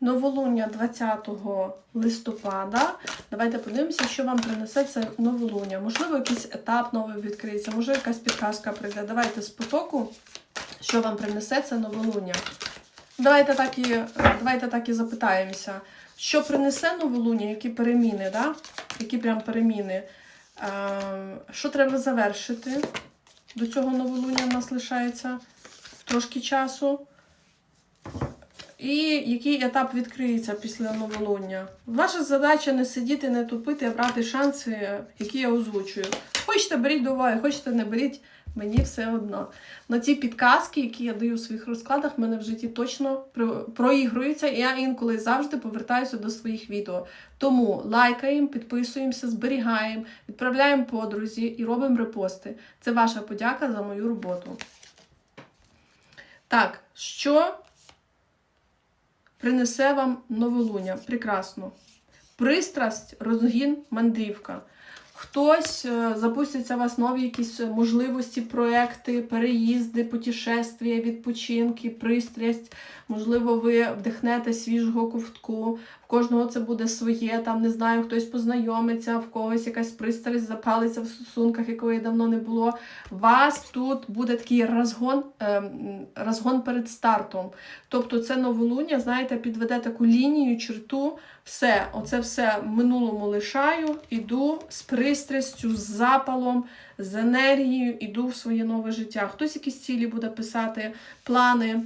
Новолуння 20 листопада. Давайте подивимося, що вам принесе це новолуння. Можливо, якийсь етап новий відкриється, може якась підказка прийде. Давайте з потоку, що вам принесе це новолуння. Давайте так і, давайте так і запитаємося. Що принесе новолуння, які переміни, да? які прям переміни? Е, що треба завершити? До цього новолуння в нас лишається трошки часу. І який етап відкриється після новолуння? Ваша задача не сидіти, не тупити, а брати шанси, які я озвучую. Хочете, беріть до уваги, хочете, не беріть, мені все одно. На ці підказки, які я даю у своїх розкладах, в мене в житті точно проігруються, і я інколи завжди повертаюся до своїх відео. Тому лайкаємо, підписуємося, зберігаємо, відправляємо подрузі і робимо репости. Це ваша подяка за мою роботу. Так, що принесе вам новолуння. Прекрасно. Пристрасть, розгін, мандрівка. Хтось е, запустяться у вас нові якісь можливості, проекти, переїзди, путешествия, відпочинки, пристрасть. Можливо, ви вдихнете свіжого ковтку. В кожного це буде своє, там не знаю, хтось познайомиться, в когось якась пристрасть запалиться в стосунках, якої давно не було. Вас тут буде такий розгон, ем, розгон перед стартом. Тобто це новолуння, знаєте, підведе таку лінію, черту, все, оце все в минулому лишаю, іду з пристрастю, з запалом, з енергією, іду в своє нове життя. Хтось якісь цілі буде писати, плани.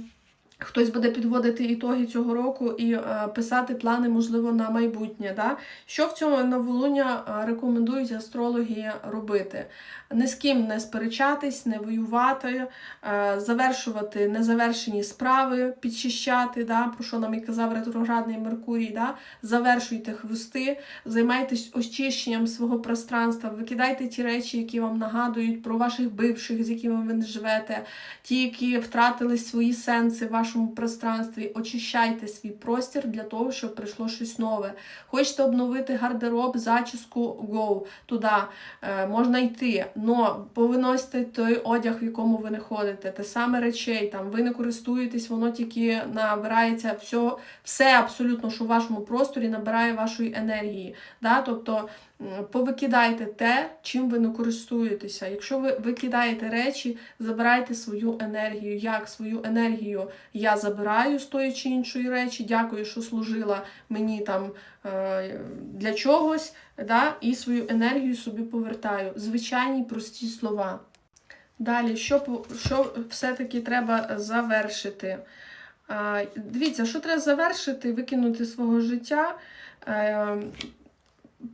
Хтось буде підводити ітоги цього року і е, писати плани, можливо, на майбутнє. Да? Що в цьому новолуння е, рекомендують астрологи робити? Ні з ким не сперечатись, не воювати, е, завершувати незавершені справи, підчищати, да? про що нам і казав ретроградний Меркурій. Да? Завершуйте хвости, займайтесь очищенням свого пространства, викидайте ті речі, які вам нагадують про ваших бивших, з якими ви не живете, ті, які втратили свої сенси в вашому пространстві. Очищайте свій простір для того, щоб прийшло щось нове. Хочете обновити гардероб, зачіску, go, туди е, можна йти. Но повиносьте той одяг, в якому ви не ходите, те саме речей, там ви не користуєтесь, воно тільки набирається все, все абсолютно, що в вашому просторі набирає вашої енергії. Да? Тобто повикидайте те, чим ви не користуєтеся. Якщо ви викидаєте речі, забирайте свою енергію. Як свою енергію я забираю з тої чи іншої речі, дякую, що служила мені там е, для чогось, да? і свою енергію собі повертаю. Звичайні прості слова. Далі, що, що все-таки треба завершити? Е, Дивіться, що треба завершити, викинути свого життя. Е,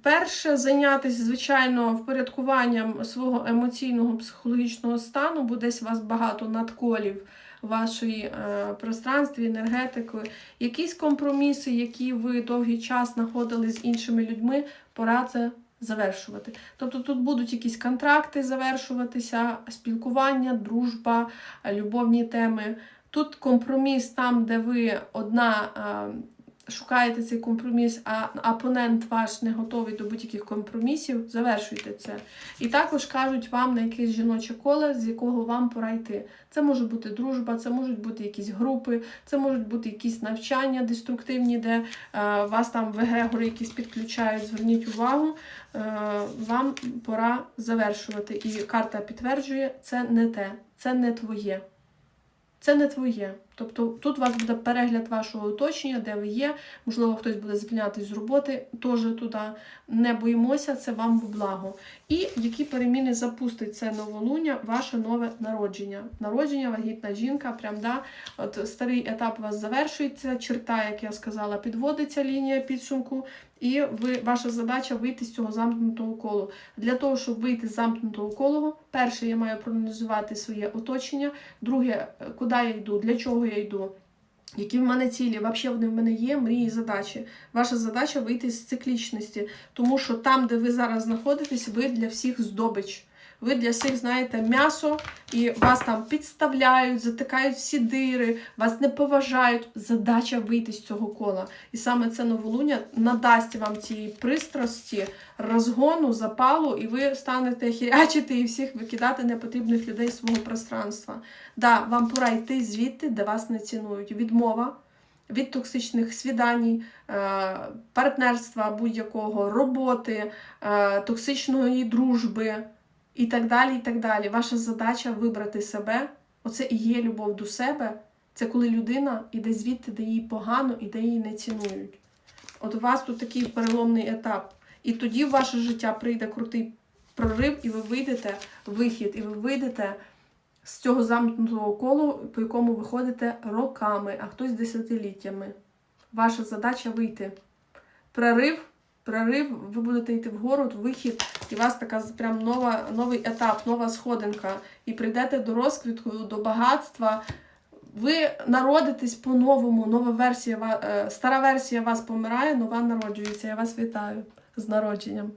Перше, зайнятися, звичайно, впорядкуванням свого емоційного психологічного стану, бо десь у вас багато надколів в вашій е, пространстві, енергетикою. Якісь компроміси, які ви довгий час знаходили з іншими людьми, пора це завершувати. Тобто тут будуть якісь контракти завершуватися, спілкування, дружба, е, любовні теми. Тут компроміс там, де ви одна. е, Шукаєте цей компроміс, а опонент ваш не готовий до будь-яких компромісів, завершуйте це. І також кажуть вам на якесь жіноче коле, з якого вам пора йти. Це може бути дружба, це можуть бути якісь групи, це можуть бути якісь навчання деструктивні, де е, вас там в якісь підключають. Зверніть увагу, е, вам пора завершувати. І карта підтверджує, це не те, це не твоє. Це не твоє. Тобто тут у вас буде перегляд вашого оточення, де ви є. Можливо, хтось буде звільнятись з роботи, теж туди. Не боїмося, це вам в благо. І які переміни запустить це новолуння, ваше нове народження. Народження, вагітна жінка, прям да. От старий етап у вас завершується, черта, як я сказала, підводиться лінія підсумку. І ви, ваша задача вийти з цього замкнутого колу. Для того, щоб вийти з замкнутого колу, перше, я маю проаналізувати своє оточення. Друге, куди я йду, для чого я йду, які в мене цілі, взагалі вони в мене є, мрії, задачі. Ваша задача вийти з циклічності, тому що там, де ви зараз знаходитесь, ви для всіх здобич. Ви для всіх знаєте м'ясо, і вас там підставляють, затикають всі дири, вас не поважають. Задача вийти з цього кола. І саме це новолуння надасть вам цієї пристрасті, розгону, запалу, і ви станете хірячити і всіх викидати непотрібних людей з свого пространства. Да, вам пора йти звідти, де вас не цінують. Відмова від токсичних свідань, е, партнерства будь-якого, роботи, е, токсичної дружби і так далі. і так далі. Ваша задача вибрати себе. Оце і є любов до себе. Це коли людина іде звідти, де їй погано і де її не цінують. От у вас тут такий переломний етап. І тоді в ваше життя прийде крутий прорив, і ви вийдете вихід, і ви вийдете з цього замкнутого колу, по якому ви ходите роками, а хтось десятиліттями. Ваша задача вийти. Прорив, прорив, ви будете йти вгору, вихід, і у вас така прям нова, новий етап, нова сходинка. І прийдете до розквітку, до багатства. Ви народитесь по-новому, нова версія, е, стара версія вас помирає, нова народжується. Я вас вітаю з народженням.